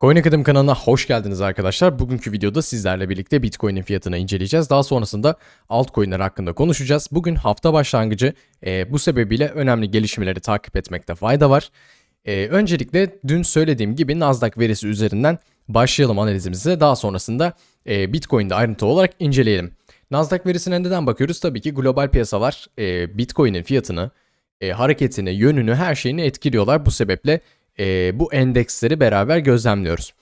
Coin Academy kanalına hoş geldiniz arkadaşlar. Bugünkü videoda sizlerle birlikte Bitcoin'in fiyatını inceleyeceğiz. Daha sonrasında altcoin'ler hakkında konuşacağız. Bugün hafta başlangıcı e, bu sebebiyle önemli gelişmeleri takip etmekte fayda var. E, öncelikle dün söylediğim gibi Nasdaq verisi üzerinden başlayalım analizimize. Daha sonrasında e, Bitcoin'de ayrıntı olarak inceleyelim. Nasdaq verisine neden bakıyoruz? Tabii ki global piyasalar e, Bitcoin'in fiyatını, e, hareketini, yönünü, her şeyini etkiliyorlar. Bu sebeple e, bu endeksleri beraber gözlemliyoruz.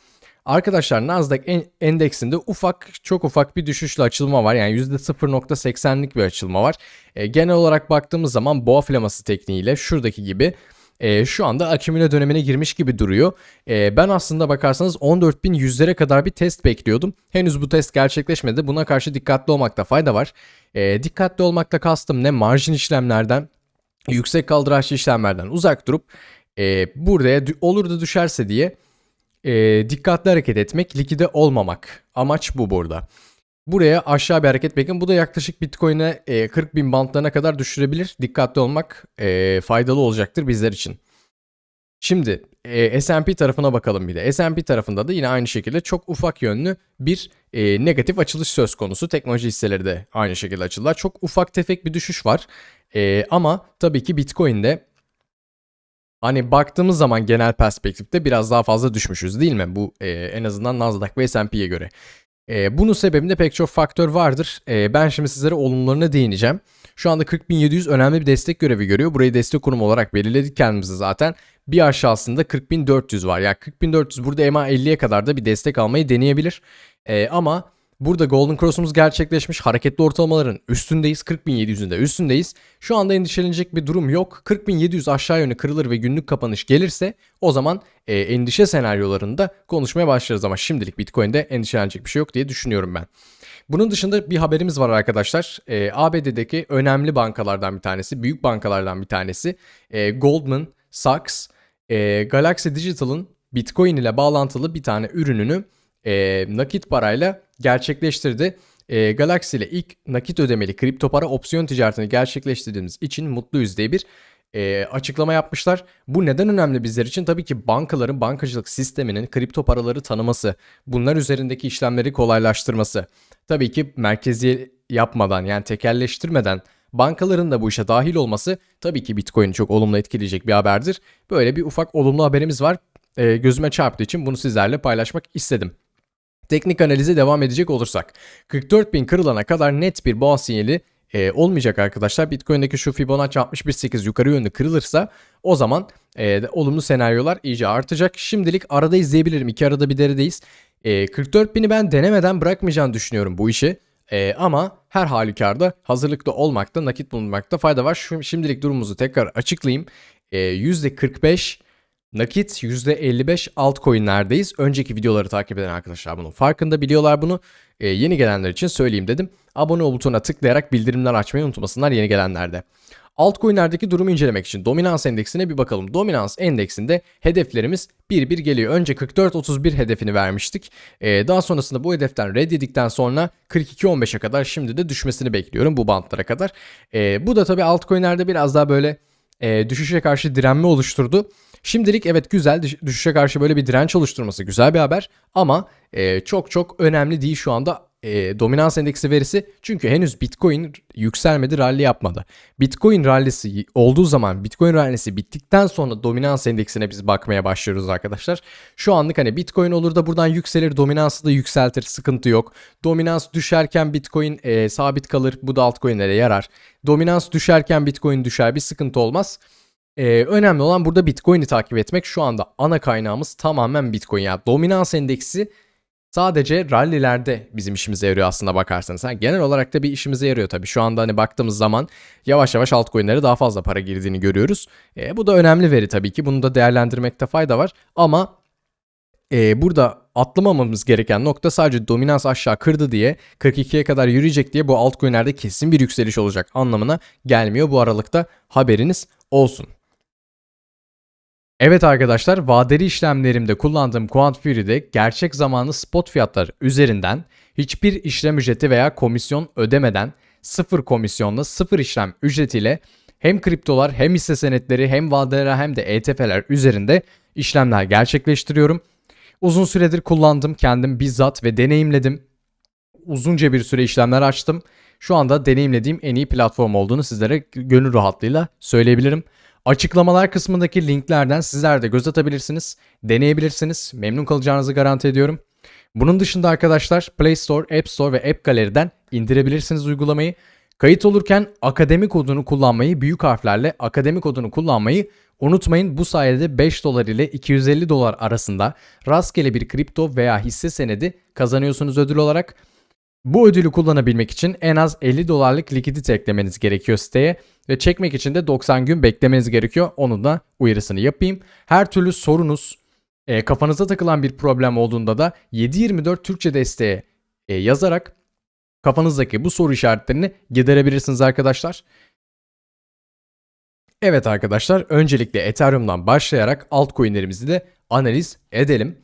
Arkadaşlar Nasdaq en- endeksinde ufak çok ufak bir düşüşle açılma var. Yani %0.80'lik bir açılma var. E, genel olarak baktığımız zaman boğa flaması tekniğiyle şuradaki gibi e, şu anda akümüle dönemine girmiş gibi duruyor. E, ben aslında bakarsanız 14.100'lere kadar bir test bekliyordum. Henüz bu test gerçekleşmedi. Buna karşı dikkatli olmakta fayda var. E, dikkatli olmakta kastım ne? Marjin işlemlerden, yüksek kaldıraçlı işlemlerden uzak durup e, buraya olur da düşerse diye e, dikkatli hareket etmek, likide olmamak. Amaç bu burada. Buraya aşağı bir hareket bekleyin. Bu da yaklaşık Bitcoin'e e, 40 bin bantlarına kadar düşürebilir. Dikkatli olmak e, faydalı olacaktır bizler için. Şimdi e, S&P tarafına bakalım bir de. S&P tarafında da yine aynı şekilde çok ufak yönlü bir e, negatif açılış söz konusu. Teknoloji hisseleri de aynı şekilde açıldılar. Çok ufak tefek bir düşüş var. E, ama tabii ki Bitcoin'de Hani baktığımız zaman genel perspektifte biraz daha fazla düşmüşüz değil mi? Bu e, en azından Nasdaq ve S&P'ye göre. E, bunun sebebinde pek çok faktör vardır. E, ben şimdi sizlere olumlarına değineceğim. Şu anda 40.700 önemli bir destek görevi görüyor. Burayı destek konumu olarak belirledik kendimizi zaten. Bir aşağısında 40.400 var. Yani 40.400 burada EMA 50'ye kadar da bir destek almayı deneyebilir. E, ama Burada Golden Cross'umuz gerçekleşmiş. Hareketli ortalamaların üstündeyiz. 40.700'ün de üstündeyiz. Şu anda endişelenecek bir durum yok. 40.700 aşağı yönlü kırılır ve günlük kapanış gelirse o zaman e, endişe senaryolarında konuşmaya başlarız. Ama şimdilik Bitcoin'de endişelenecek bir şey yok diye düşünüyorum ben. Bunun dışında bir haberimiz var arkadaşlar. E, ABD'deki önemli bankalardan bir tanesi, büyük bankalardan bir tanesi. E, Goldman Sachs, e, Galaxy Digital'ın Bitcoin ile bağlantılı bir tane ürününü e, nakit parayla gerçekleştirdi. E, Galaxy ile ilk nakit ödemeli kripto para opsiyon ticaretini gerçekleştirdiğimiz için mutluyuz diye bir e, açıklama yapmışlar. Bu neden önemli bizler için? Tabii ki bankaların bankacılık sisteminin kripto paraları tanıması, bunlar üzerindeki işlemleri kolaylaştırması. Tabii ki merkezi yapmadan yani tekelleştirmeden bankaların da bu işe dahil olması tabii ki Bitcoin'i çok olumlu etkileyecek bir haberdir. Böyle bir ufak olumlu haberimiz var. E, gözüme çarptığı için bunu sizlerle paylaşmak istedim. Teknik analize devam edecek olursak 44.000 kırılana kadar net bir boğa sinyali e, olmayacak arkadaşlar. Bitcoin'deki şu Fibonacci 61.8 yukarı yönlü kırılırsa o zaman e, olumlu senaryolar iyice artacak. Şimdilik arada izleyebilirim. İki arada bir deredeyiz. E, 44.000'i ben denemeden bırakmayacağını düşünüyorum bu işi. E, ama her halükarda hazırlıklı olmakta, nakit bulunmakta fayda var. Şimdilik durumumuzu tekrar açıklayayım. E, %45 Nakit %55 altcoin'lerdeyiz. Önceki videoları takip eden arkadaşlar bunun farkında biliyorlar bunu. Ee, yeni gelenler için söyleyeyim dedim. Abone ol butonuna tıklayarak bildirimler açmayı unutmasınlar yeni gelenlerde. Altcoin'lerdeki durumu incelemek için dominans endeksine bir bakalım. Dominans endeksinde hedeflerimiz bir bir geliyor. Önce 44.31 hedefini vermiştik. Ee, daha sonrasında bu hedeften reddedikten sonra 42.15'e kadar şimdi de düşmesini bekliyorum bu bantlara kadar. Ee, bu da tabii altcoin'lerde biraz daha böyle e, düşüşe karşı direnme oluşturdu. Şimdilik evet güzel düş- düşüşe karşı böyle bir direnç oluşturması güzel bir haber ama e, çok çok önemli değil şu anda e, dominans endeksi verisi çünkü henüz Bitcoin yükselmedi rally yapmadı. Bitcoin rallisi olduğu zaman Bitcoin rallisi bittikten sonra dominans endeksine biz bakmaya başlıyoruz arkadaşlar. Şu anlık hani Bitcoin olur da buradan yükselir dominansı da yükseltir sıkıntı yok. Dominans düşerken Bitcoin e, sabit kalır bu da altcoin'lere yarar. Dominans düşerken Bitcoin düşer bir sıkıntı olmaz. Ee, önemli olan burada Bitcoin'i takip etmek. Şu anda ana kaynağımız tamamen Bitcoin. Yani dominans endeksi sadece rallilerde bizim işimize yarıyor aslında bakarsanız. Ha, genel olarak da bir işimize yarıyor tabii. Şu anda hani baktığımız zaman yavaş yavaş altcoin'lere daha fazla para girdiğini görüyoruz. Ee, bu da önemli veri tabii ki. Bunu da değerlendirmekte fayda var. Ama e, burada atlamamamız gereken nokta sadece dominans aşağı kırdı diye 42'ye kadar yürüyecek diye bu altcoin'lerde kesin bir yükseliş olacak anlamına gelmiyor. Bu aralıkta haberiniz olsun. Evet arkadaşlar vadeli işlemlerimde kullandığım Quant Fury'de gerçek zamanlı spot fiyatlar üzerinden hiçbir işlem ücreti veya komisyon ödemeden sıfır komisyonla sıfır işlem ücretiyle hem kriptolar hem hisse senetleri hem vadeler hem de ETF'ler üzerinde işlemler gerçekleştiriyorum. Uzun süredir kullandım kendim bizzat ve deneyimledim. Uzunca bir süre işlemler açtım. Şu anda deneyimlediğim en iyi platform olduğunu sizlere gönül rahatlığıyla söyleyebilirim. Açıklamalar kısmındaki linklerden sizler de göz atabilirsiniz, deneyebilirsiniz. Memnun kalacağınızı garanti ediyorum. Bunun dışında arkadaşlar Play Store, App Store ve App Gallery'den indirebilirsiniz uygulamayı. Kayıt olurken akademi kodunu kullanmayı büyük harflerle akademi kodunu kullanmayı unutmayın. Bu sayede 5 dolar ile 250 dolar arasında rastgele bir kripto veya hisse senedi kazanıyorsunuz ödül olarak. Bu ödülü kullanabilmek için en az 50 dolarlık likidite eklemeniz gerekiyor siteye ve çekmek için de 90 gün beklemeniz gerekiyor. Onun da uyarısını yapayım. Her türlü sorunuz, e, kafanıza takılan bir problem olduğunda da 724 Türkçe desteğe e, yazarak kafanızdaki bu soru işaretlerini giderebilirsiniz arkadaşlar. Evet arkadaşlar öncelikle Ethereum'dan başlayarak altcoin'lerimizi de analiz edelim.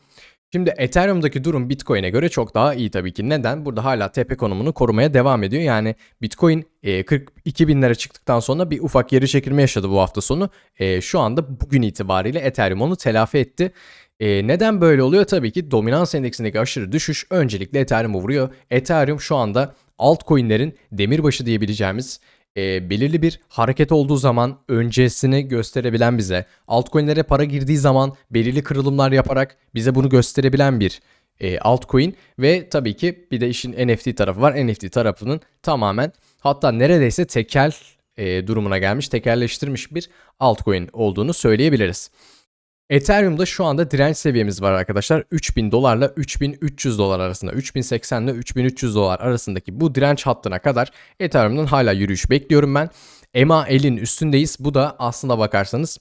Şimdi Ethereum'daki durum Bitcoin'e göre çok daha iyi tabii ki. Neden? Burada hala tepe konumunu korumaya devam ediyor. Yani Bitcoin e, 42 binlere çıktıktan sonra bir ufak geri çekilme yaşadı bu hafta sonu. E, şu anda bugün itibariyle Ethereum onu telafi etti. E, neden böyle oluyor? Tabii ki dominans endeksindeki aşırı düşüş öncelikle Ethereum'u vuruyor. Ethereum şu anda altcoin'lerin demirbaşı diyebileceğimiz e, belirli bir hareket olduğu zaman öncesini gösterebilen bize, altcoin'lere para girdiği zaman belirli kırılımlar yaparak bize bunu gösterebilen bir e, altcoin ve tabii ki bir de işin NFT tarafı var. NFT tarafının tamamen hatta neredeyse tekel e, durumuna gelmiş, tekelleştirmiş bir altcoin olduğunu söyleyebiliriz. Ethereum'da şu anda direnç seviyemiz var arkadaşlar. 3000 dolarla 3300 dolar arasında, 3080 ile 3300 dolar arasındaki bu direnç hattına kadar Ethereum'dan hala yürüyüş bekliyorum ben. EMA 50'nin üstündeyiz. Bu da aslında bakarsanız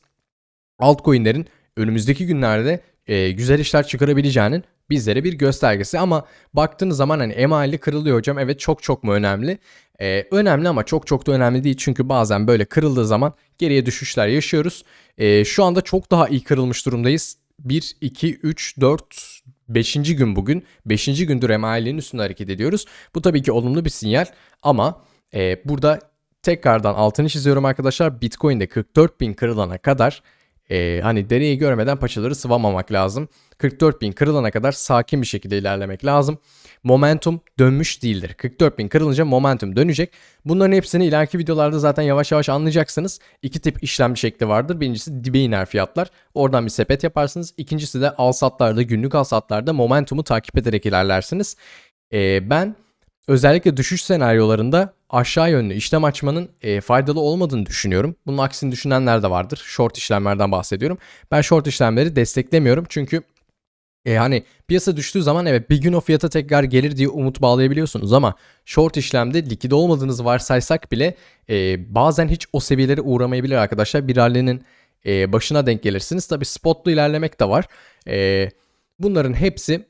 altcoin'lerin önümüzdeki günlerde e, güzel işler çıkarabileceğinin bizlere bir göstergesi ama baktığınız zaman hani EMA 50 kırılıyor hocam evet çok çok mu önemli? Ee, önemli ama çok çok da önemli değil çünkü bazen böyle kırıldığı zaman geriye düşüşler yaşıyoruz. Ee, şu anda çok daha iyi kırılmış durumdayız. 1, 2, 3, 4, 5. gün bugün. 5. gündür MA50'nin üstünde hareket ediyoruz. Bu tabii ki olumlu bir sinyal ama e, burada tekrardan altını çiziyorum arkadaşlar. Bitcoin'de 44 bin kırılana kadar e, hani deneyi görmeden paçaları sıvamamak lazım. 44 bin kırılana kadar sakin bir şekilde ilerlemek lazım. Momentum dönmüş değildir. 44 bin kırılınca momentum dönecek. Bunların hepsini ileriki videolarda zaten yavaş yavaş anlayacaksınız. İki tip işlem şekli vardır. Birincisi dibe iner fiyatlar. Oradan bir sepet yaparsınız. İkincisi de al satlarda, günlük al satlarda momentumu takip ederek ilerlersiniz. Ee, ben özellikle düşüş senaryolarında aşağı yönlü işlem açmanın e, faydalı olmadığını düşünüyorum. Bunun aksini düşünenler de vardır. Short işlemlerden bahsediyorum. Ben short işlemleri desteklemiyorum çünkü e, hani piyasa düştüğü zaman evet bir gün o fiyata tekrar gelir diye umut bağlayabiliyorsunuz ama short işlemde likide olmadığınızı varsaysak bile e, bazen hiç o seviyelere uğramayabilir arkadaşlar. Bir rally'nin e, başına denk gelirsiniz. Tabi spotlu ilerlemek de var. E, bunların hepsi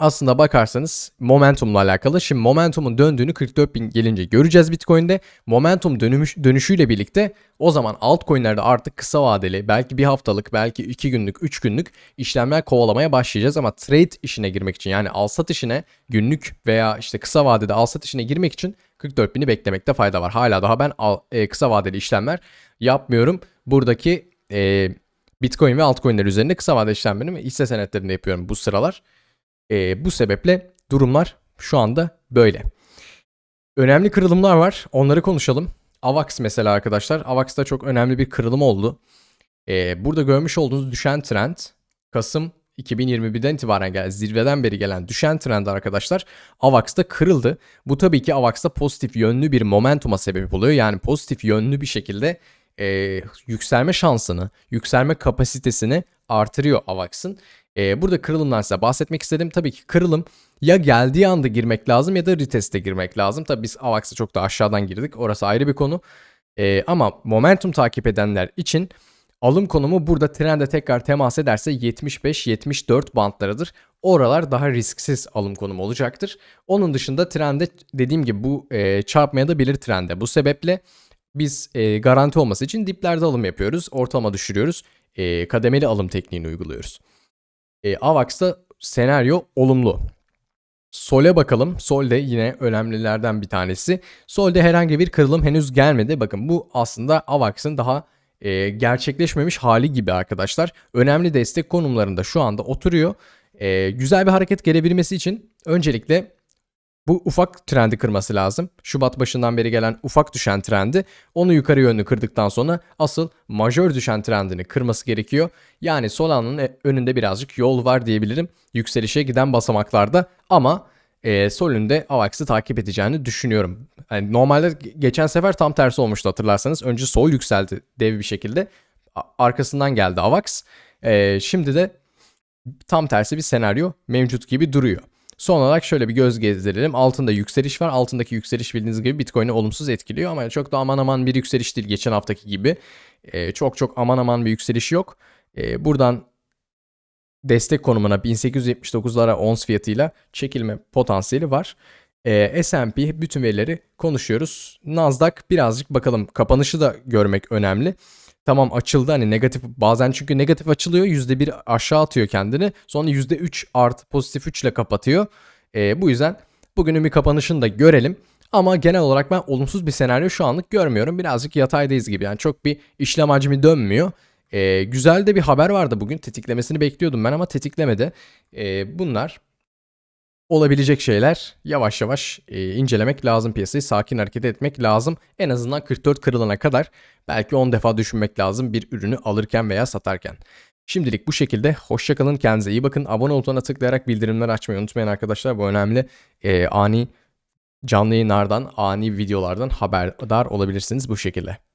aslında bakarsanız momentumla alakalı. Şimdi momentumun döndüğünü 44 bin gelince göreceğiz Bitcoin'de. Momentum dönümüş, dönüşüyle birlikte o zaman altcoin'lerde artık kısa vadeli belki bir haftalık belki 2 günlük 3 günlük işlemler kovalamaya başlayacağız. Ama trade işine girmek için yani al sat işine günlük veya işte kısa vadede al sat işine girmek için 44 bini beklemekte fayda var. Hala daha ben al, e, kısa vadeli işlemler yapmıyorum. Buradaki e, Bitcoin ve altcoin'ler üzerinde kısa vadeli işlemlerimi hisse senetlerinde yapıyorum bu sıralar. E, bu sebeple durumlar şu anda böyle. Önemli kırılımlar var. Onları konuşalım. AVAX mesela arkadaşlar. AVAX'ta çok önemli bir kırılım oldu. E, burada görmüş olduğunuz düşen trend Kasım 2021'den itibaren gelen zirveden beri gelen düşen trend arkadaşlar AVAX'ta kırıldı. Bu tabii ki AVAX'ta pozitif yönlü bir momentuma sebep oluyor. Yani pozitif yönlü bir şekilde e, yükselme şansını, yükselme kapasitesini artırıyor AVAX'ın. E, burada kırılımdan size bahsetmek istedim. Tabii ki kırılım ya geldiği anda girmek lazım ya da reteste girmek lazım. Tabii biz AVAX'a çok da aşağıdan girdik. Orası ayrı bir konu. E, ama momentum takip edenler için alım konumu burada trende tekrar temas ederse 75-74 bantlarıdır. Oralar daha risksiz alım konumu olacaktır. Onun dışında trende dediğim gibi bu e, çarpmaya da bilir trende. Bu sebeple biz e, garanti olması için diplerde alım yapıyoruz. Ortalama düşürüyoruz. E, kademeli alım tekniğini uyguluyoruz. E, AVAX'ta senaryo olumlu. Sol'e bakalım. Sol de yine önemlilerden bir tanesi. Sol'de herhangi bir kırılım henüz gelmedi. Bakın bu aslında AVAX'ın daha e, gerçekleşmemiş hali gibi arkadaşlar. Önemli destek konumlarında şu anda oturuyor. Ee, güzel bir hareket gelebilmesi için öncelikle bu ufak trendi kırması lazım. Şubat başından beri gelen ufak düşen trendi onu yukarı yönlü kırdıktan sonra asıl majör düşen trendini kırması gerekiyor. Yani Solana'nın önünde birazcık yol var diyebilirim yükselişe giden basamaklarda ama e, Sol'ün de AVAX'ı takip edeceğini düşünüyorum. Yani normalde geçen sefer tam tersi olmuştu hatırlarsanız. Önce Sol yükseldi dev bir şekilde. Arkasından geldi AVAX. E, şimdi de tam tersi bir senaryo mevcut gibi duruyor. Son olarak şöyle bir göz gezdirelim. Altında yükseliş var. Altındaki yükseliş bildiğiniz gibi Bitcoin'i olumsuz etkiliyor ama çok da aman aman bir yükseliş değil geçen haftaki gibi. Ee, çok çok aman aman bir yükseliş yok. Ee, buradan destek konumuna 1879'lara ons fiyatıyla çekilme potansiyeli var. Ee, S&P bütün verileri konuşuyoruz. Nasdaq birazcık bakalım kapanışı da görmek önemli. Tamam açıldı hani negatif bazen çünkü negatif açılıyor %1 aşağı atıyor kendini sonra %3 artı pozitif 3 ile kapatıyor. Ee, bu yüzden bugünün bir kapanışını da görelim. Ama genel olarak ben olumsuz bir senaryo şu anlık görmüyorum. Birazcık yataydayız gibi yani çok bir işlem hacmi dönmüyor. Ee, güzel de bir haber vardı bugün tetiklemesini bekliyordum ben ama tetiklemedi. Ee, bunlar olabilecek şeyler yavaş yavaş e, incelemek lazım piyasayı sakin hareket etmek lazım. En azından 44 kırılana kadar belki 10 defa düşünmek lazım bir ürünü alırken veya satarken. Şimdilik bu şekilde hoşçakalın kendinize iyi bakın abone butonuna tıklayarak bildirimleri açmayı unutmayın arkadaşlar bu önemli e, ani canlı yayınlardan ani videolardan haberdar olabilirsiniz bu şekilde.